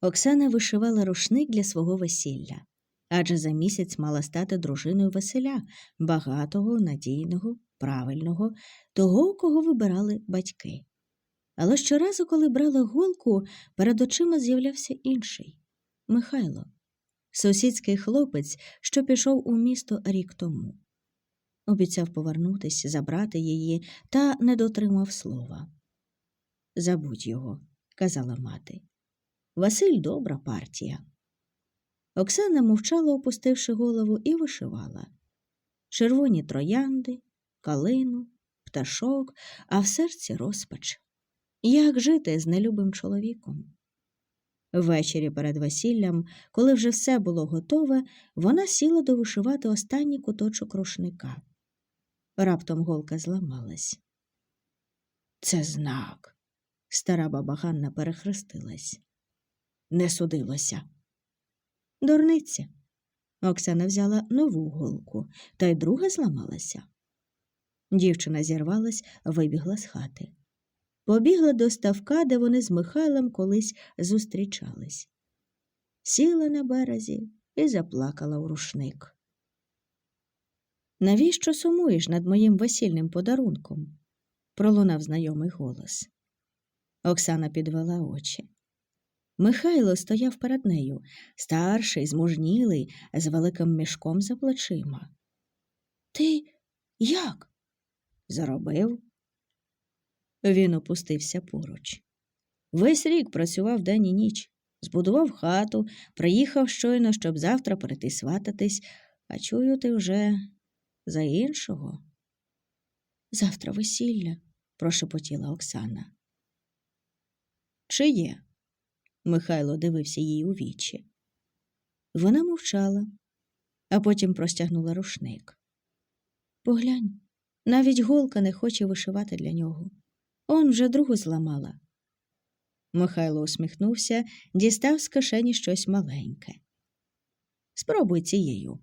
Оксана вишивала рушник для свого весілля, адже за місяць мала стати дружиною Василя, багатого, надійного, правильного, того, кого вибирали батьки. Але щоразу, коли брала голку, перед очима з'являвся інший Михайло, сусідський хлопець, що пішов у місто рік тому. Обіцяв повернутись, забрати її, та не дотримав слова. Забудь його, казала мати. Василь добра партія. Оксана мовчала, опустивши голову, і вишивала червоні троянди, калину, пташок, а в серці розпач. Як жити з нелюбим чоловіком? Ввечері перед весіллям, коли вже все було готове, вона сіла довишивати останній куточок рушника. Раптом голка зламалась. Це знак. Стара баба Ганна перехрестилась. Не судилося. Дурниця. Оксана взяла нову голку, та й друга зламалася. Дівчина зірвалась, вибігла з хати. Побігла до ставка, де вони з Михайлом колись зустрічались. Сіла на березі і заплакала у рушник. Навіщо сумуєш над моїм весільним подарунком? пролунав знайомий голос. Оксана підвела очі. Михайло стояв перед нею, старший, змужнілий, з великим мішком за плечима. Ти як? Заробив. Він опустився поруч. Весь рік працював день і ніч, збудував хату, приїхав щойно, щоб завтра прийти свататись, а чую ти вже за іншого. Завтра весілля, прошепотіла Оксана. Чиє? Михайло дивився їй у вічі. Вона мовчала, а потім простягнула рушник. Поглянь, навіть голка не хоче вишивати для нього. Он вже другу зламала. Михайло усміхнувся, дістав з кишені щось маленьке. Спробуй цією.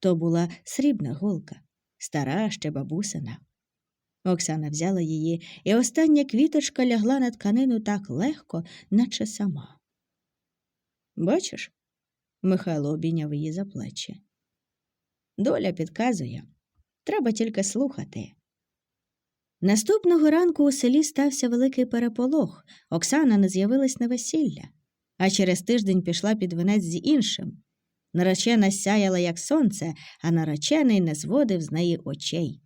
То була срібна голка, стара ще бабусина. Оксана взяла її, і остання квіточка лягла на тканину так легко, наче сама. Бачиш? Михайло обійняв її за плечі. Доля підказує. Треба тільки слухати. Наступного ранку у селі стався великий переполох. Оксана не з'явилась на весілля, а через тиждень пішла під венець з іншим. Наречена сяяла, як сонце, а наречений не зводив з неї очей.